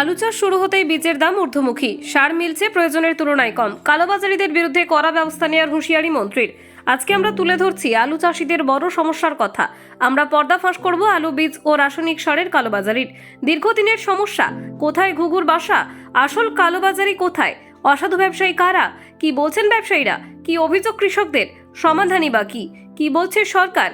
আলু চাষ শুরু হতেই বীজের দাম ঊর্ধ্বমুখী। সার মিলছে প্রয়োজনের তুলনায় কম। কালোবাজারিদের বিরুদ্ধে কড়া ব্যবস্থা নেওয়ার হুঁশিয়ারি মন্ত্রীর। আজকে আমরা তুলে ধরছি আলু চাষিদের বড় সমস্যার কথা। আমরা পর্দা ফাঁস করব আলু বীজ ও রাসায়নিক সারের কালোবাজারির। দীর্ঘদিনের সমস্যা, কোথায় ঘুঘুর বাসা? আসল কালোবাজারি কোথায়? অসাধু ব্যবসায়ী কারা? কি বলছেন ব্যবসায়ীরা? কি অভিযোগ কৃষকদের? সমাধানই বা কি? কি বলছে সরকার?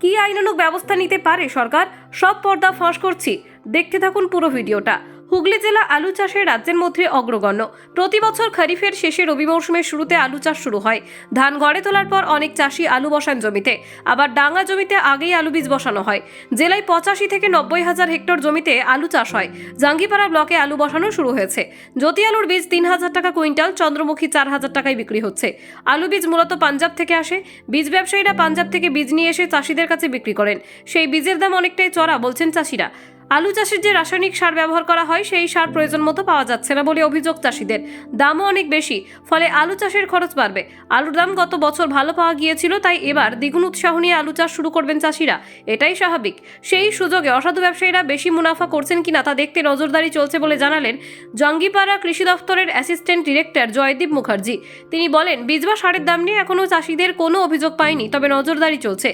কি আইনানুক ব্যবস্থা নিতে পারে সরকার? সব পর্দা ফাঁস করছি। দেখতে থাকুন পুরো ভিডিওটা। হুগলি জেলা আলু চাষে রাজ্যের মধ্যে অগ্রগণ্য। প্রতি বছর খরিফের শেষে রবি মৌসুমের শুরুতে আলু চাষ শুরু হয়। ধান গড়ে তোলার পর অনেক চাষি আলু বসান জমিতে। আবার ডাঙ্গা জমিতে আগেই আলু বীজ বসানো হয়। জেলায় পঁচাশি থেকে নব্বই হাজার হেক্টর জমিতে আলু চাষ হয়। জাঙ্গিপাড়া ব্লকে আলু বসানো শুরু হয়েছে। জ্যোতি আলুর বীজ তিন হাজার টাকা কুইন্টাল, চন্দ্রমুখী চার হাজার টাকায় বিক্রি হচ্ছে। আলু বীজ মূলত পাঞ্জাব থেকে আসে। বীজ ব্যবসায়ীরা পাঞ্জাব থেকে বীজ নিয়ে এসে চাষিদের কাছে বিক্রি করেন। সেই বীজের দাম অনেকটাই চড়া, বলছেন চাষিরা। আলু চাষের যে রাসায়নিক সার ব্যবহার করা হয়, সেই সার প্রয়োজন মতো পাওয়া যাচ্ছে না বলে অভিযোগ চাষিদের। দামও অনেক বেশি, ফলে আলু চাষের খরচ বাড়বে। আলুর দাম গত বছর ভালো পাওয়া গিয়েছিল, তাই এবার দ্বিগুণ উৎসাহ নিয়ে আলু চাষ শুরু করবেন চাষিরা। এটাই স্বাভাবিক। সেই সুযোগে অসাধু ব্যবসায়ীরা বেশি মুনাফা করছেন কিনা তা দেখতে নজরদারি চলছে বলে জানালেন জঙ্গিপাড়া কৃষি দফতরের অ্যাসিস্ট্যান্ট ডিরেক্টর জয়দীপ মুখার্জি। তিনি বলেন, বীজ বা সারের দাম নিয়ে এখনও চাষিদের কোনো অভিযোগ পায়নি, তবে নজরদারি চলছে।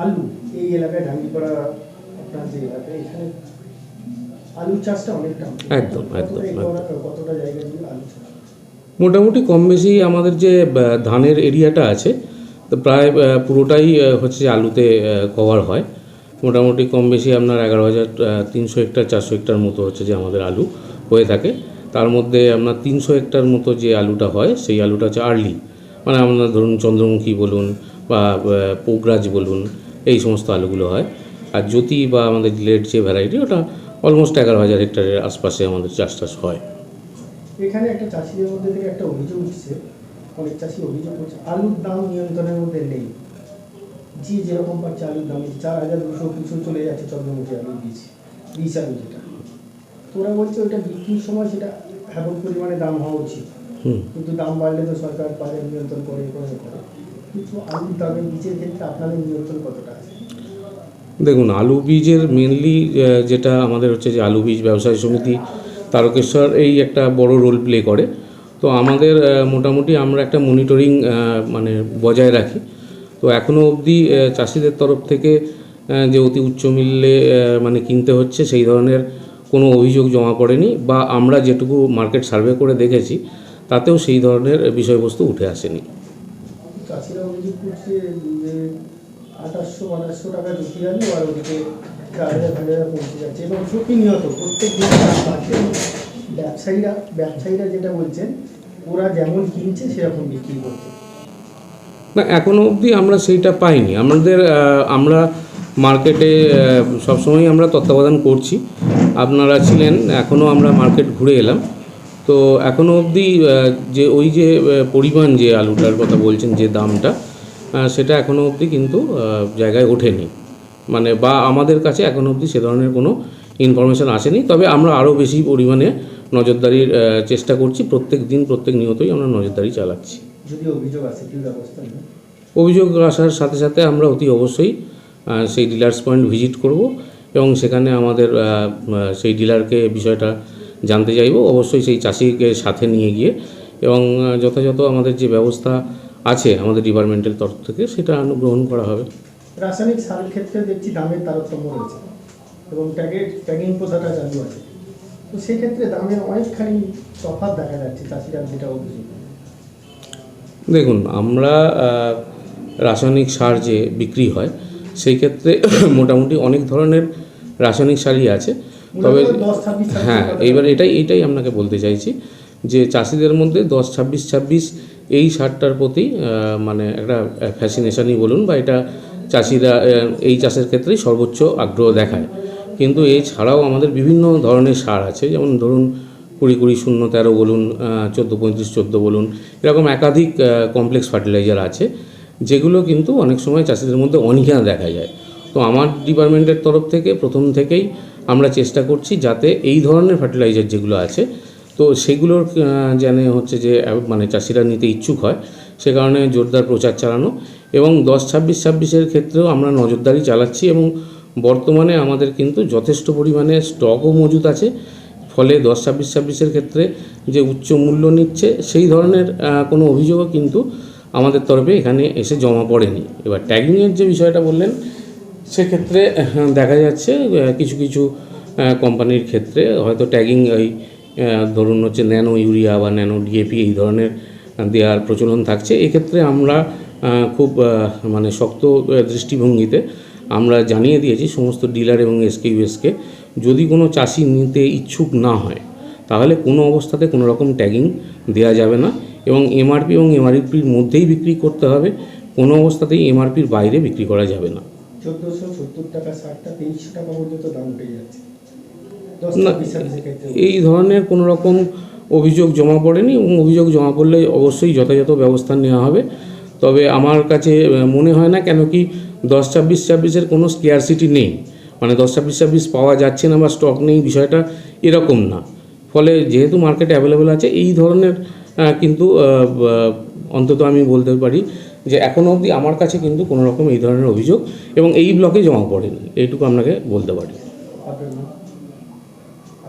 আলু এই এলাকায় এখানে আলু চাষটা অনেকটা একদম, একদম, কতটা একদম। জায়গা জুড়ে আলু চাষ মোটামুটি কম বেশি আমাদের যে ধানের এরিয়াটা আছে তো প্রায় পুরোটাই হচ্ছে যে আলুতে কভার হয়। মোটামুটি কম বেশি আপনার এগারো হাজার তিনশো হেক্টর চারশো হেক্টর মতো হচ্ছে যে আমাদের আলু হয়ে থাকে। তার মধ্যে আপনার তিনশো হেক্টর মতো যে আলুটা হয় সেই আলুটা হচ্ছে আর্লি। মানে আপনার ধরুন চন্দ্রমুখী বলুন বা পোগরাজ বলুন এই সমস্ত আলুগুলো হয়। আর জ্যোতি বা আমাদের গ্লেড যে ভ্যারাইটি ওটা অলমোস্ট এগারো হাজার হেক্টরের আশপাশে আমাদের চাষ টাস হয়। এখানে একটা চাষিদের মধ্যে থেকে একটা অভিযোগ উঠছে অনেক চাষি অভিযোগ করছে আলুর দাম নিয়ন্ত্রণের মধ্যে নেই। যে যেরকম পাচ্ছে আলুর দাম চার হাজার দুশো কিছু চলে যাচ্ছে চন্দ্রমুখী আলুর বীজ বীজ আলু যেটা। তোরা বলছে ওটা বিক্রির সময় সেটা এমন পরিমাণে দাম হওয়া উচিত। কিন্তু দাম বাড়লে তো সরকার বাজার নিয়ন্ত্রণ করে করে করে। কিন্তু আলুর দামের বীজের ক্ষেত্রে আপনাদের নিয়ন্ত্রণ কতটা আছে? দেখুন, আলু বীজের মেনলি যেটা আমাদের হচ্ছে যে আলু বীজ ব্যবসায়ী সমিতি, তারকেশ্বর এই একটা বড় রোল প্লে করে। তো আমাদের মোটামুটি আমরা একটা মনিটরিং মানে বজায় রাখি। তো এখনও অবধি চাষিদের তরফ থেকে যে অতি উচ্চ মূল্যে মানে কিনতে হচ্ছে, সেই ধরনের কোনো অভিযোগ জমা পড়েনি বা আমরা যেটুকু মার্কেট সার্ভে করে দেখেছি, তাতেও সেই ধরনের বিষয়বস্তু উঠে আসেনি। চাষিরা অভিযোগ করছে আঠাশশো আঠাশশো টাকা ঝুঁকি আলু আর ওদিকে চার হাজার হাজার পৌঁছে যাচ্ছে। এবং প্রতিনিয়ত প্রত্যেক দিন ব্যবসায়ীরা ব্যবসায়ীরা যেটা বলছেন, ওরা যেমন কিনছে, সেরকম বিক্রি করছে। না এখনও অবধি আমরা সেইটা পাইনি। আমাদের আমরা মার্কেটে সবসময় আমরা তত্ত্বাবধান করছি। আপনারা ছিলেন এখনও আমরা মার্কেট ঘুরে এলাম। তো এখনও অবধি যে ওই যে পরিমাণ যে আলুটার কথা বলছেন, যে দামটা সেটা এখনও অবধি কিন্তু জায়গায় ওঠেনি। মানে বা আমাদের কাছে এখনও অবধি সে ধরনের কোনো ইনফরমেশান আসেনি। তবে আমরা আরও বেশি পরিমাণে নজরদারির চেষ্টা করছি। প্রত্যেক দিন প্রত্যেক নিয়তই আমরা নজরদারি চালাচ্ছি। যদি অভিযোগ আসে কি ব্যবস্থা অভিযোগ আসার সাথে সাথে আমরা অতি অবশ্যই সেই ডিলার্স পয়েন্ট ভিজিট করব এবং সেখানে আমাদের সেই ডিলারকে বিষয়টা জানতে চাইব। অবশ্যই সেই চাষিকে সাথে নিয়ে গিয়ে এবং যথাযথ আমাদের যে ব্যবস্থা আছে আমাদের ডিপার্টমেন্টের তরফ থেকে সেটা অনুগ্রহণ করা হবে। রাসায়নিক সারের ক্ষেত্রে দেখছি দামের তারতম্য রয়েছে এবং ট্যাগের ট্যাগিং প্রথাটা চালু আছে। তো সেক্ষেত্রে দামের অনেকখানি তফাৎ দেখা যাচ্ছে চাষিরা যেটা অভিযোগ দেখুন আমরা রাসায়নিক সার যে বিক্রি হয় সেই ক্ষেত্রে মোটামুটি অনেক ধরনের রাসায়নিক সারই আছে। তবে হ্যাঁ এইবার এটাই এটাই আপনাকে বলতে চাইছি যে চাষিদের মধ্যে দশ ছাব্বিশ ছাব্বিশ এই সারটার প্রতি মানে একটা ফ্যাসিনেশনই বলুন বা এটা চাষিরা এই চাষের ক্ষেত্রেই সর্বোচ্চ আগ্রহ দেখায়। কিন্তু এছাড়াও আমাদের বিভিন্ন ধরনের সার আছে, যেমন ধরুন কুড়ি কুড়ি শূন্য তেরো বলুন চোদ্দ পঁয়ত্রিশ চোদ্দ বলুন, এরকম একাধিক কমপ্লেক্স ফার্টিলাইজার আছে, যেগুলো কিন্তু অনেক সময় চাষিদের মধ্যে অনীহা দেখা যায়। তো আমার ডিপার্টমেন্টের তরফ থেকে, প্রথম থেকেই আমরা চেষ্টা করছি যাতে এই ধরনের ফার্টিলাইজার যেগুলো আছে তো সেগুলোর যেন হচ্ছে যে মানে চাষিরা নিতে ইচ্ছুক হয়, সে কারণে জোরদার প্রচার চালানো এবং দশ ছাব্বিশ ছাব্বিশের ক্ষেত্রেও আমরা নজরদারি চালাচ্ছি এবং বর্তমানে আমাদের কিন্তু যথেষ্ট পরিমাণে স্টকও মজুদ আছে। ফলে দশ ছাব্বিশ ছাব্বিশের ক্ষেত্রে যে উচ্চ মূল্য নিচ্ছে, সেই ধরনের কোনো অভিযোগও কিন্তু আমাদের তরফে এখানে এসে জমা পড়েনি। এবার ট্যাগিংয়ের যে বিষয়টা বললেন, সেক্ষেত্রে দেখা যাচ্ছে কিছু কিছু কোম্পানির ক্ষেত্রে হয়তো ট্যাগিং ওই ধরুন হচ্ছে ন্যানো ইউরিয়া বা ন্যানো ডিএপি এই ধরনের দেওয়ার প্রচলন থাকছে। এক্ষেত্রে আমরা খুব মানে শক্ত দৃষ্টিভঙ্গিতে আমরা জানিয়ে দিয়েছি সমস্ত ডিলার এবং এসকেইউএসকে যদি কোনো চাষি নিতে ইচ্ছুক না হয়, তাহলে কোনো অবস্থাতে কোনো রকম ট্যাগিং দেওয়া যাবে না এবং এমআরপি এবং এমআরপির মধ্যেই বিক্রি করতে হবে, কোনো অবস্থাতেই এমআরপির বাইরে বিক্রি করা যাবে না। চোদ্দোশো সত্তর টাকা, ষাটটা তেইশশো টাকা পর্যন্ত দাম উঠে যাচ্ছে। এই ধরনের কোনো রকম অভিযোগ জমা পড়েনি এবং অভিযোগ জমা পড়লে অবশ্যই যথাযথ ব্যবস্থা নেওয়া হবে। তবে আমার কাছে মনে হয় না কেন কি দশ ছাব্বিশ ছাব্বিশের কোনো স্কেয়ারসিটি নেই। মানে দশ ছাব্বিশ ছাব্বিশ পাওয়া যাচ্ছে না বা স্টক নেই বিষয়টা এরকম না। ফলে যেহেতু মার্কেটে অ্যাভেলেবেল আছে এই ধরনের কিন্তু অন্তত আমি বলতে পারি যে এখনও অবধি আমার কাছে কিন্তু কোনো রকম এই ধরনের অভিযোগ এবং এই ব্লকে জমা পড়েনি। এইটুকু আপনাকে বলতে পারি আপনার নাম আপনার নামটা কি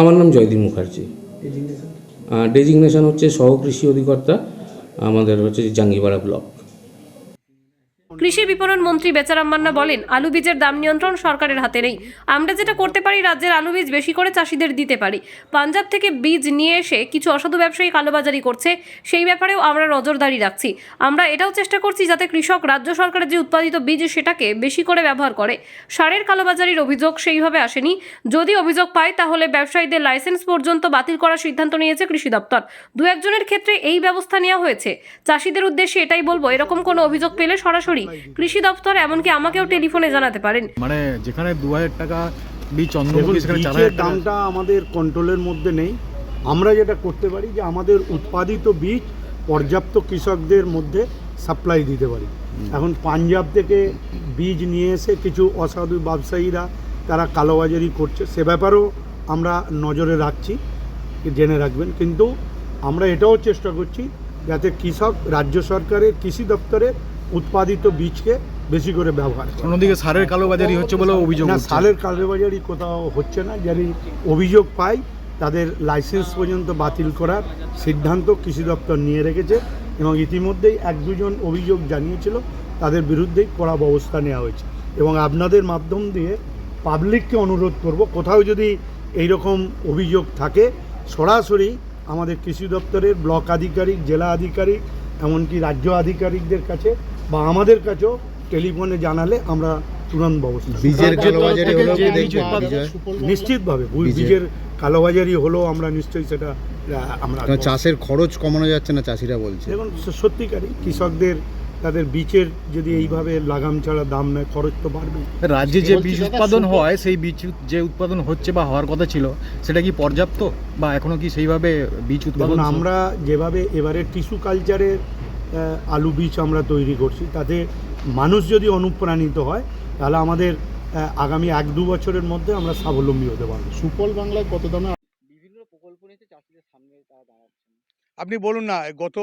আমার নাম জয়দীপ মুখার্জি। ডেজিগনেশন হচ্ছে সহকৃষি অধিকর্তা আমাদের হচ্ছে জাঙ্গিপাড়া ব্লক। কৃষি বিপণন মন্ত্রী বেচারাম মান্না বলেন আলু বীজের দাম নিয়ন্ত্রণ সরকারের হাতে নেই। আমরা যেটা করতে পারি রাজ্যের আলু বীজ বেশি করে চাষিদের দিতে পারি। পাঞ্জাব থেকে বীজ নিয়ে এসে কিছু অসাধু ব্যবসায়ী কালোবাজারি করছে সেই ব্যাপারেও আমরা নজরদারি রাখছি। আমরা এটাও চেষ্টা করছি যাতে কৃষক রাজ্য সরকারের যে উৎপাদিত বীজ সেটাকে বেশি করে ব্যবহার করে। সারের কালোবাজারির অভিযোগ সেইভাবে আসেনি। যদি অভিযোগ পায় তাহলে ব্যবসায়ীদের লাইসেন্স পর্যন্ত বাতিল করার সিদ্ধান্ত নিয়েছে কৃষি দপ্তর। দু একজনের ক্ষেত্রে এই ব্যবস্থা নেওয়া হয়েছে। চাষিদের উদ্দেশ্যে এটাই বলব এরকম কোনো অভিযোগ পেলে সরাসরি কৃষি দপ্তর এমনকি আমাকেও টেলিফোনে জানাতে পারেন। মানে যেখানে দু হাজার টাকা বীজ দেখুন চন্দ্রমুখী সেখানে চার বীজের হাজার দামটা আমাদের কন্ট্রোলের মধ্যে নেই। আমরা যেটা করতে পারি যে আমাদের উৎপাদিত বীজ পর্যাপ্ত কৃষকদের মধ্যে সাপ্লাই দিতে পারি। এখন পাঞ্জাব থেকে বীজ নিয়ে এসে কিছু অসাধু ব্যবসায়ীরা তারা কালোবাজারি করছে সে ব্যাপারেও আমরা নজরে রাখছি জেনে রাখবেন। কিন্তু আমরা এটাও চেষ্টা করছি যাতে কৃষক রাজ্য সরকারের কৃষি দপ্তরের উৎপাদিত বীজকে বেশি করে ব্যবহার অন্যদিকে সারের কালোবাজারি হচ্ছে বলে অভিযোগ না। সালের কালোবাজারি কোথাও হচ্ছে না। যারা অভিযোগ পাই তাদের লাইসেন্স পর্যন্ত বাতিল করার সিদ্ধান্ত কৃষি দপ্তর নিয়ে রেখেছে এবং ইতিমধ্যেই এক দুজন অভিযোগ জানিয়েছিল তাদের বিরুদ্ধেই কড়া ব্যবস্থা নেওয়া হয়েছে। এবং আপনাদের মাধ্যম দিয়ে পাবলিককে অনুরোধ করব কোথাও যদি এই রকম অভিযোগ থাকে সরাসরি আমাদের কৃষি দপ্তরের ব্লক আধিকারিক জেলা আধিকারিক এমনকি রাজ্য আধিকারিকদের কাছে বা আমাদের কাছেও টেলিফোনে জানালে আমরা তুরন্ত ব্যবস্থা। বীজের কালোবাজারি কি দেখবেন নিশ্চিতভাবে বীজের- বীজের কালোবাজারি হলেও আমরা নিশ্চয়ই সেটা আমরা চাষের খরচ কমানো যাচ্ছে না চাষিরা বলছে। এবং সত্যিকারই কৃষকদের তাদের বীজের যদি এইভাবে লাগাম ছাড়া দাম নেয় খরচ তো বাড়বে রাজ্যে যে বীজ উৎপাদন হয় সেই বীজ যে উৎপাদন হচ্ছে বা হওয়ার কথা ছিল সেটা কি পর্যাপ্ত? বা এখনও কি সেইভাবে বীজ উৎপাদন আমরা যেভাবে এবারে টিস্যু কালচারের আলু বীজ আমরা তৈরি করছি। তাতে মানুষ যদি অনুপ্রাণিত হয় তাহলে আমাদের আগামী এক দু বছরের মধ্যে আমরা স্বাবলম্বী হতে পারব। সুফল বাংলায় কত দামে বিভিন্ন প্রকল্প নিয়ে চাষিদের সামনে আপনি বলুন না গত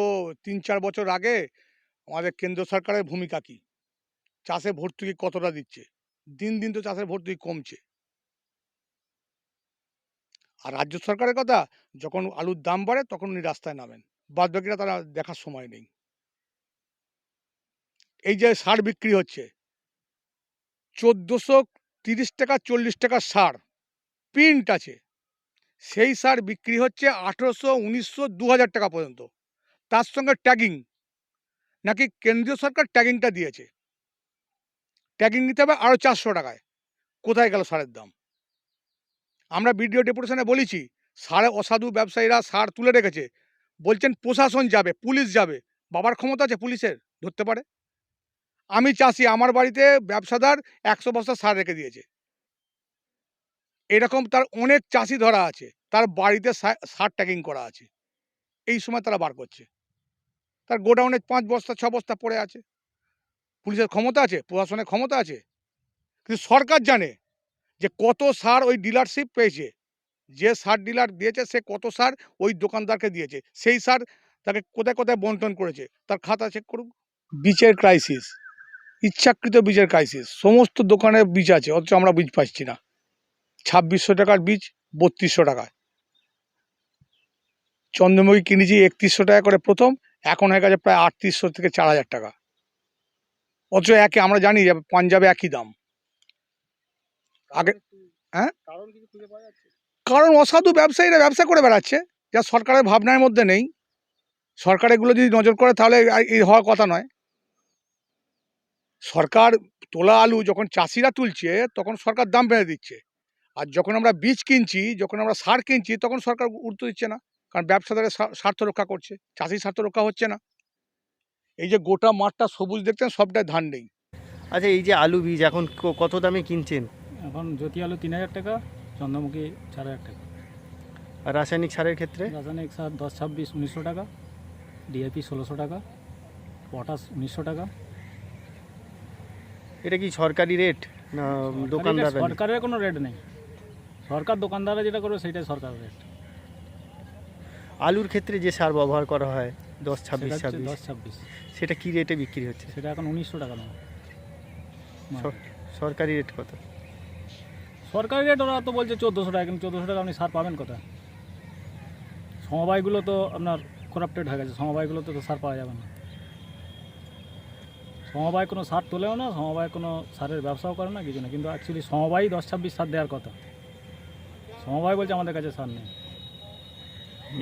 তিন চার বছর আগে আমাদের কেন্দ্র সরকারের ভূমিকা কি? চাষে ভর্তুকি কতটা দিচ্ছে? দিন দিন তো চাষের ভর্তুকি কমছে। আর রাজ্য সরকারের কথা যখন আলুর দাম বাড়ে তখন উনি রাস্তায় নামেন। বাদ বাকিরা তারা দেখার সময় নেই। এই যে সার বিক্রি হচ্ছে। চোদ্দোশো তিরিশ টাকা, চল্লিশ টাকা সার। প্রিন্ট আছে। সেই সার বিক্রি হচ্ছে আঠেরোশো, উনিশশো দু টাকা পর্যন্ত। তার সঙ্গে ট্যাগিং। নাকি কেন্দ্রীয় সরকার ট্যাগিংটা দিয়েছে। ট্যাগিং নিতে হবে আরও চারশো টাকায়। কোথায় গেল সারের দাম? আমরা বিডিও ডেপুটেশনে বলেছি, সারে অসাধু ব্যবসায়ীরা সার তুলে রেখেছে। বলছেন প্রশাসন যাবে, পুলিশ যাবে। বাবার ক্ষমতা আছে পুলিশের, ধরতে পারে। আমি চাষি, আমার বাড়িতে ব্যবসাদার একশো বস্তা সার রেখে দিয়েছে। এরকম তার অনেক চাষি ধরা আছে, তার বাড়িতে সার ট্যাগিং করা আছে। এই সময় তারা বার করছে। তার গোডাউনে পাঁচ বস্তা, ছ বস্তা পড়ে আছে। পুলিশের ক্ষমতা আছে, প্রশাসনের ক্ষমতা আছে। কিন্তু সরকার জানে যে কত সার ওই ডিলারশিপ পেয়েছে। যে সার ডিলার দিয়েছে, সে কত সার ওই দোকানদারকে দিয়েছে। সেই সার তাকে কোথায় কোথায় বন্টন করেছে, তার খাতা চেক করুক। বিচের ক্রাইসিস ইচ্ছাকৃত বীজের ক্রাইসিস সমস্ত দোকানে বীজ আছে অথচ আমরা বীজ পাচ্ছি না। ছাব্বিশশো টাকার বীজ বত্রিশশো টাকায়। চন্দ্রমুখী কিনেছি একত্রিশশো টাকা করে প্রথম এখন হয়ে গেছে প্রায় আটত্রিশশো থেকে চার হাজার টাকা। অথচ একে আমরা জানি যে পাঞ্জাবে একই দাম। আগে হ্যাঁ? কারণ অসাধু ব্যবসায়ীরা ব্যবসা করে বেড়াচ্ছে যা সরকারের ভাবনার মধ্যে নেই। সরকার এগুলো যদি নজর করে তাহলে এই হওয়ার কথা নয়। সরকার তোলা আলু যখন চাষিরা তুলছে তখন সরকার দাম বেড়ে দিচ্ছে। আর যখন আমরা বীজ কিনছি যখন আমরা সার কিনছি তখন সরকার গুরুত্ব দিচ্ছে না। কারণ ব্যবসাদারের স্বা- স্বার্থ রক্ষা করছে চাষির স্বার্থ রক্ষা হচ্ছে না। এই যে গোটা মাঠটা সবুজ দেখতেন সবটাই ধান নেই। আচ্ছা এই যে আলু বীজ এখন ক- কত দামে কিনছেন? এখন জ্যোতি আলু তিন হাজার টাকা চন্দ্রমুখী চার হাজার টাকা। আর রাসায়নিক সারের ক্ষেত্রে? রাসায়নিক সার দশ ছাব্বিশ উনিশশো টাকা ডিএপি ষোলোশো টাকা পটাশ উনিশশো টাকা। এটা কি সরকারি রেট না সরকারি দোকানদার সরকারের কোনো রেট নেই। সরকার দোকানদাররা যেটা করবে সেটাই সরকারের রেট আলুর ক্ষেত্রে যে সার ব্যবহার করা হয় দশ ছাব্বিশ ছাব্বিশ দশ ছাব্বিশ। সেটা কী রেটে বিক্রি হচ্ছে? সেটা এখন উনিশশো টাকা দাম। সর- সরকারি রেট কত? সরকারি রেট ওরা তো বলছে চোদ্দোশো টাকা কিন্তু চোদ্দোশো টাকা আপনি সার পাবেন কোথায়? সমবায়গুলো তো আপনার করাপ্টেড হয়ে গেছে সমবায়গুলোতে তো সার পাওয়া যাবে না। সমবায় কোনো সার তোলেও না সমবায় কোনো সারের ব্যবসাও করে না কিছু না। কিন্তু অ্যাকচুয়ালি সমবায় দশ ছাব্বিশ সার দেওয়ার কথা। সমবায় বলছে আমাদের কাছে সার নেই।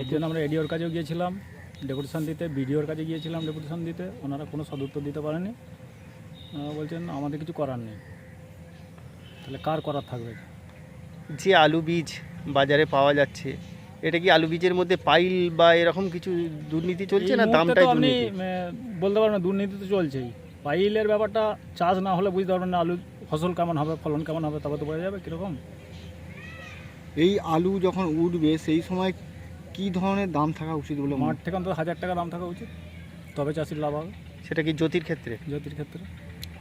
এর জন্য আমরা এডিওর কাছেও গিয়েছিলাম ডেপুটেশন দিতে বিডিওর কাছে গিয়েছিলাম ডেপুটেশন দিতে। ওনারা কোনো সদুত্তর দিতে পারেনি। ওনারা বলছেন আমাদের কিছু করার নেই। তাহলে কার করার থাকবে? যে আলু বীজ বাজারে পাওয়া যাচ্ছে এটা কি আলু বীজের মধ্যে পাইল বা এরকম কিছু দুর্নীতি চলছে না? দামটাই আপনি বলতে পারবেন না দুর্নীতি তো চলছেই। পাইলের ব্যাপারটা চাষ না হলে বুঝতে পারবেন না আলু ফসল কেমন হবে ফলন কেমন হবে তবে তো বোঝা যাবে কীরকম। এই আলু যখন উঠবে সেই সময় কি ধরনের দাম থাকা উচিত বলে মাঠ থেকে অন্তত হাজার টাকা দাম থাকা উচিত তবে চাষির লাভ হবে। সেটা কি জ্যোতির ক্ষেত্রে? জ্যোতির ক্ষেত্রে।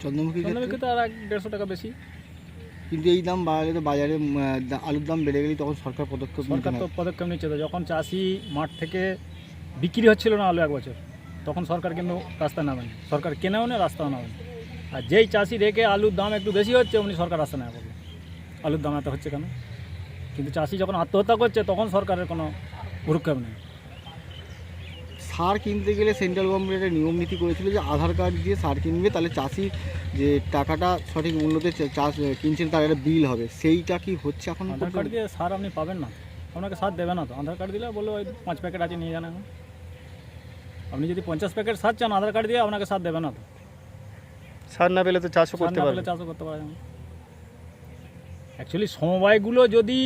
চন্দ্রমুখী ক্ষেত্রে? চন্দ্রমুখীতে আর এক দেড়শো টাকা বেশি। কিন্তু এই দাম বাড়ালে তো বাজারে আলুর দাম বেড়ে গেলেই তখন সরকার পদক্ষেপ সরকার তো পদক্ষেপ নিচ্ছে তো যখন চাষি মাঠ থেকে বিক্রি হচ্ছিল না আলু এক বছর তখন সরকার কিন্তু রাস্তায় নামেন। সরকার কেনেও না রাস্তাও নামেন। আর যেই চাষি রেখে আলুর দাম একটু বেশি হচ্ছে উনি সরকার রাস্তা নেওয়া করবে আলুর দাম এত হচ্ছে কেন? কিন্তু চাষি যখন আত্মহত্যা করছে তখন সরকারের কোনো ভূক্ষেপ নেই। সার কিনতে গেলে সেন্ট্রাল গভর্নমেন্ট একটা নিয়ম নীতি করেছিল যে আধার কার্ড দিয়ে সার কিনবে তাহলে চাষি যে টাকাটা সঠিক মূল্যতে চাষ কিনছেন তার একটা বিল হবে। সেইটা কি হচ্ছে এখন আধার কার্ড দিয়ে সার আপনি পাবেন না। আপনাকে সার দেবে না তো। আধার কার্ড দিলে বলল ওই পাঁচ প্যাকেট আছে নিয়ে যান এখন। আপনি যদি পঞ্চাশ প্যাকেট সার চান আধার কার্ড দিয়ে আপনাকে সার দেবে না তো। সার না পেলে তো চাষও করতে পারবে চাষও করতে পারে অ্যাকচুয়ালি সমবায়গুলো যদি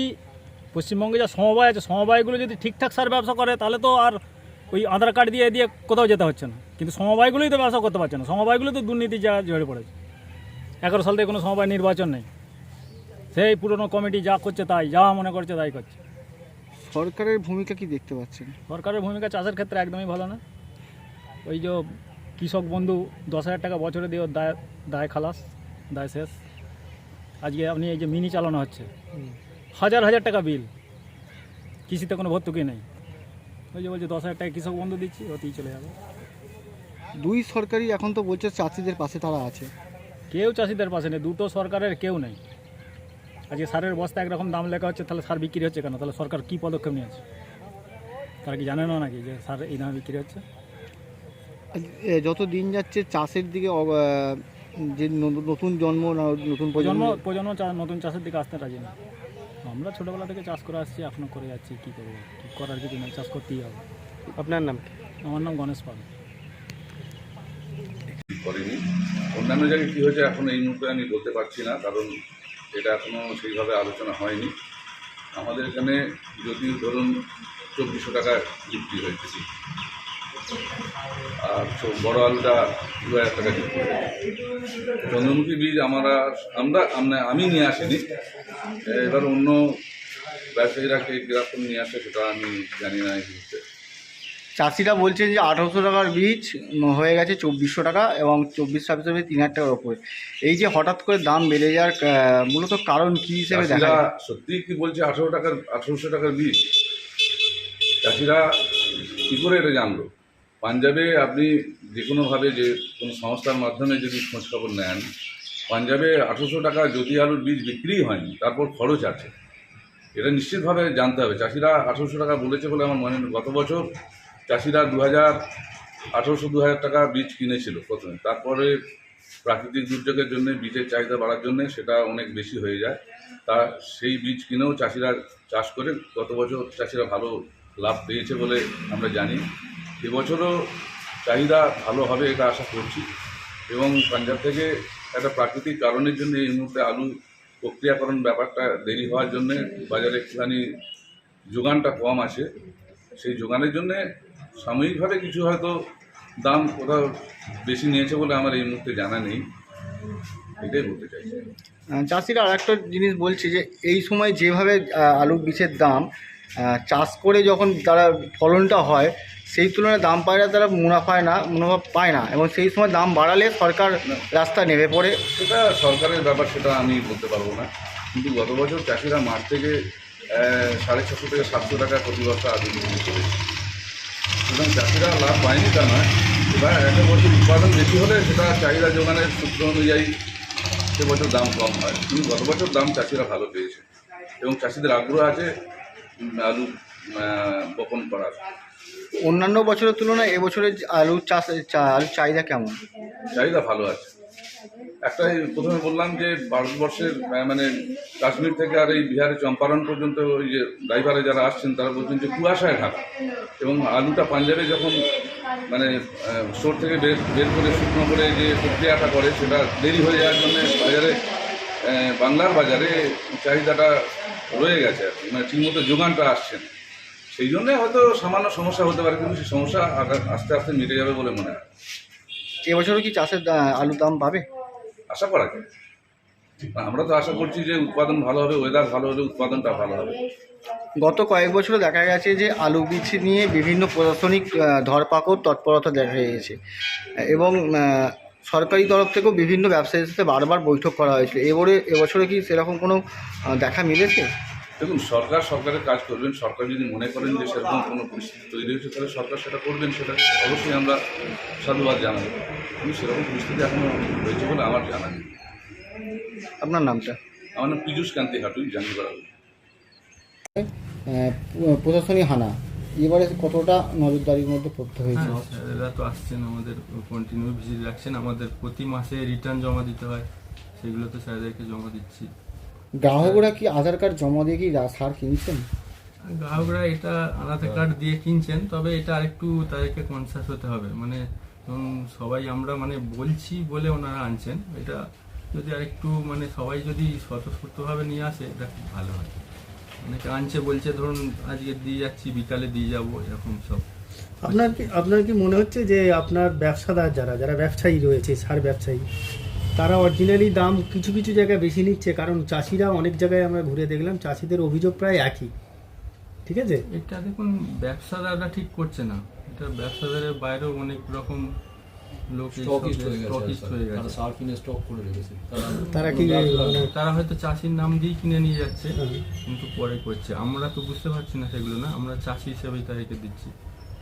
পশ্চিমবঙ্গে যা সমবায় আছে সমবায়গুলো যদি ঠিকঠাক সার ব্যবসা করে তাহলে তো আর ওই আধার কার্ড দিয়ে দিয়ে কোথাও যেতে হচ্ছে না। কিন্তু সমবায়গুলোই তো ব্যবসা করতে পারছে না। সমবায়গুলো তো দুর্নীতি যা জড়ে পড়েছে। এগারো সাল থেকে কোনো সমবায় নির্বাচন নেই। সেই পুরনো কমিটি যা করছে তাই যা মনে করছে তাই করছে। সরকারের ভূমিকা কি দেখতে পাচ্ছেন? সরকারের ভূমিকা চাষের ক্ষেত্রে একদমই ভালো না। ওই যে কৃষক বন্ধু দশ হাজার টাকা বছরে দিয়ে দায় দায় খালাস দায় শেষ। আজকে আপনি এই যে মিনি চালানো হচ্ছে। হাজার হাজার টাকা বিল। কৃষিতে কোনো ভর্তুকি নেই। ওই যে বলছে দশ হাজার টাকা কৃষক বন্ধু দিচ্ছি ওতেই চলে যাবে। দুই সরকারি এখন তো বলছে চাষিদের পাশে তারা আছে। কেউ চাষিদের পাশে নেই দুটো সরকারের কেউ নেই। আজকে সারের বস্তা একরকম দাম লেখা হচ্ছে তাহলে সার বিক্রি হচ্ছে কেন? তাহলে সরকার কী পদক্ষেপ নিয়েছে? তারা কি জানে না নাকি যে সার এই দামে বিক্রি হচ্ছে? যত দিন যাচ্ছে চাষের দিকে অব- যে নতুন জন্ম না নতুন প্রজন্ম প্রজন্ম প্রজন্ম চা- নতুন চাষের দিকে আসতে রাজি না। আমরা ছোটোবেলা থেকে চাষ করে আসছি এখনও করে যাচ্ছি কী করব? কী করার কিছু নেই চাষ করতেই হবে। আপনার নাম আমার নাম গণেশ পাল। করেনি। অন্যান্য জায়গায় কী হয়েছে এখন এই মুহূর্তে আমি বলতে পারছি না কারণ এটা এখনও সেইভাবে আলোচনা হয়নি। আমাদের এখানে যদি ধরুন চব্বিশশো টাকা বিক্রি হয়েছে। বড় আলুটা দু হাজার টাকা বিক্রি চন্দ্রমুখী বীজ আমরা আমরা আমরা- আমি নিয়ে আসিনি। এবার অন্য ব্যবসায়ীরা কে কীরকম নিয়ে আসে সেটা আমি জানি না এই মুহূর্তে। চাষিরা বলছেন যে আঠারোশো টাকার বীজ হয়ে গেছে চব্বিশশো টাকা এবং চব্বিশ ছাব্বিশ হবে তিন হাজার টাকার ওপরে। এই যে হঠাৎ করে দাম বেড়ে যাওয়ার মূলত কারণ কী হিসেবে দেখা চাষিরা যায়? সত্যি কি বলছে আঠেরো টাকার আঠেরোশো টাকার বীজ? চাষিরা কী করে এটা জানলো? পাঞ্জাবে আপনি যে কোনোভাবে যে কোনো সংস্থার মাধ্যমে যদি খোঁজখবর নেন, পাঞ্জাবে আঠেরোশো টাকা যদি আলুর বীজ বিক্রি হয়নি, তারপর খরচ আছে। এটা নিশ্চিতভাবে জানতে হবে। চাষিরা আঠেরোশো টাকা বলেছে বলে আমার মনে গত বছর চাষিরা দু হাজার আঠেরোশো দু হাজার টাকা বীজ কিনেছিল প্রথমে। তারপরে প্রাকৃতিক দুর্যোগের জন্য, বীজের চাহিদা বাড়ার জন্য সেটা অনেক বেশি হয়ে যায়। তা সেই বীজ কিনেও চাষিরা চাষ করে গত বছর চাষিরা ভালো লাভ পেয়েছে বলে আমরা জানি। এবছরও চাহিদা ভালো হবে এটা আশা করছি। এবং পাঞ্জাব থেকে একটা প্রাকৃতিক কারণের জন্য এই মুহূর্তে আলু প্রক্রিয়াকরণ ব্যাপারটা দেরি হওয়ার জন্য বাজারে একটুখানি যোগানটা কম আছে। সেই যোগানের জন্যে সাময়িকভাবে কিছু হয়তো দাম কোথাও বেশি নিয়েছে বলে আমার এই মুহূর্তে জানা নেই। এটাই বলতে চাইছি। চাষিরা আর একটা জিনিস বলছে যে, এই সময় যেভাবে আলু বীজের দাম চাষ করে যখন তারা ফলনটা হয় সেই তুলনায় দাম পায় না তারা মুনাফা না, মুনাফা পায় না। এবং সেই সময় দাম বাড়ালে সরকার রাস্তা নেমে পড়ে। সেটা সরকারের ব্যাপার, সেটা আমি বলতে পারব না। কিন্তু গত বছর চাষিরা মাঠ থেকে সাড়ে ছশো থেকে সাতশো টাকা প্রতি বস্তা আলু বিক্রি করেছে। সুতরাং চাষিরা লাভ পায়নি তা নয়। এবার একটা বছর উৎপাদন বেশি হলে সেটা চাহিদা যোগানের সূত্র অনুযায়ী সে বছর দাম কম হয়। কিন্তু গত বছর দাম চাষিরা ভালো পেয়েছে। এবং চাষিদের আগ্রহ আছে আলু বপন করার। অন্যান্য বছরের তুলনায় এবছরের যে আলুর চাষ আলুর চাহিদা কেমন? চাহিদা ভালো আছে। একটাই প্রথমে বললাম যে ভারতবর্ষের মানে কাশ্মীর থেকে আর এই বিহারের চম্পারণ পর্যন্ত ওই যে ড্রাইভারে যারা আসছেন, তারা বলছেন যে কুয়াশায় ঢাকা। এবং আলুটা পাঞ্জাবে যখন মানে স্টোর থেকে বের বের করে শুকনো করে যে প্রক্রিয়াটা করে, সেটা দেরি হয়ে যাওয়ার জন্য বাজারে বাংলার বাজারে চাহিদাটা রয়ে গেছে। মানে ঠিকমতো যোগানটা আসছে না। সেই জন্যে হয়তো সামান্য সমস্যা হতে পারে কিন্তু সেই সমস্যা আস্তে আস্তে মিটে যাবে বলে মনে হয়। এবছরও কি চাষের আলুর দাম পাবে? আশা করা যায়। আমরা তো আশা করছি যে উৎপাদন ভালো হবে ওয়েদার ভালো হলে উৎপাদনটা ভালো হবে। গত কয়েক বছরে দেখা গেছে যে আলু বীজ নিয়ে বিভিন্ন প্রশাসনিক ধরপাকড় তৎপরতা দেখা গিয়েছে এবং সরকারি তরফ থেকেও বিভিন্ন ব্যবসায়ীর সাথে বারবার বৈঠক করা হয়েছিল। এবারে এবছরে কি সেরকম কোনো দেখা মিলেছে? দেখুন সরকার সরকারের কাজ করবেন সরকার যদি মনে করেন যে সেরকম কোনো পরিস্থিতি তৈরি হয়েছে তাহলে সরকার সেটা করবেন সেটা অবশ্যই আমরা সাধুবাদ জানাব। কিন্তু সেরকম পরিস্থিতি এখনও হয়েছে বলে আমার জানা নেই। আপনার নামটা? আমার নাম পীযুষ কান্তি হাটুই জানিবার প্রশাসনিক হানা এবারে কতটা নজরদারির মধ্যে পড়তে হয়েছে? হ্যাঁ, স্যারেরা তো আসছেন আমাদের কন্টিনিউ ভিজিট রাখছেন আমাদের প্রতি মাসে রিটার্ন জমা দিতে হয় সেগুলো তো স্যারদেরকে জমা দিচ্ছি। গ্রাহকরা কি আধার কার্ড জমা দিয়ে কি রা- সার কিনছেন? গ্রাহকরা এটা আধার কার্ড দিয়ে কিনছেন তবে এটা আরেকটু তাদেরকে কনসাস হতে হবে। মানে সবাই আমরা মানে বলছি বলে ওনারা আনছেন এটা যদি আরেকটু মানে সবাই যদি স্বতঃস্ফূর্তভাবে নিয়ে আসে এটা খুব ভালো হয়। অনেকে আনছে বলছে ধরুন আজকে দিয়ে যাচ্ছি বিকালে দিয়ে যাব এরকম সব। আপনার কি আপনার কি মনে হচ্ছে যে আপনার ব্যবসাদার যারা যারা ব্যবসায়ী রয়েছে সার ব্যবসায়ী তারা অরিজিনালি দাম কিছু কিছু জায়গায় বেশি নিচ্ছে কারণ চাষিরা অনেক জায়গায় আমরা ঘুরে দেখলাম চাষিদের অভিযোগ প্রায় একই। ঠিক আছে? এটা দেখুন ব্যবসাদাররা ঠিক করছে না। এটা ব্যবসাদারের বাইরেও অনেক রকম লোক স্টকিস্ট হয়ে গেছে তারা হয়তো চাষির নাম দিয়ে কিনে নিয়ে যাচ্ছে কিন্তু পরে করছে। আমরা তো বুঝতে পারছি না সেগুলো না? আমরা চাষি হিসেবেই তাদেরকে দিচ্ছি।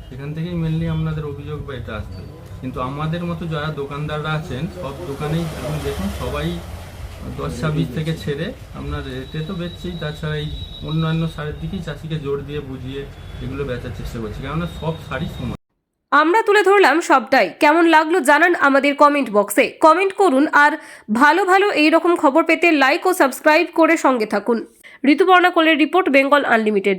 সেখান থেকেই মেনলি আপনাদের অভিযোগ বা এটা আসবে। কিন্তু আমাদের মতো যারা দোকানদাররা আছেন, সব দোকানেই এখন দেখুন সবাই দশ ছাব্বিশ থেকে ছেড়ে আপনার এতে তো বেচছেই তাছাড়া এই অন্যান্য সারের দিকেই চাষিকে জোর দিয়ে বুঝিয়ে এগুলো বেচার চেষ্টা করছে, কেননা সব শাড়ি সমান। আমরা তুলে ধরলাম সবটাই। কেমন লাগল জানান আমাদের কমেন্ট বক্সে কমেন্ট করুন আর ভালো ভালো এই রকম খবর পেতে লাইক ও সাবস্ক্রাইব করে সঙ্গে থাকুন। ঋতুপর্ণা কোলের রিপোর্ট বেঙ্গল আনলিমিটেড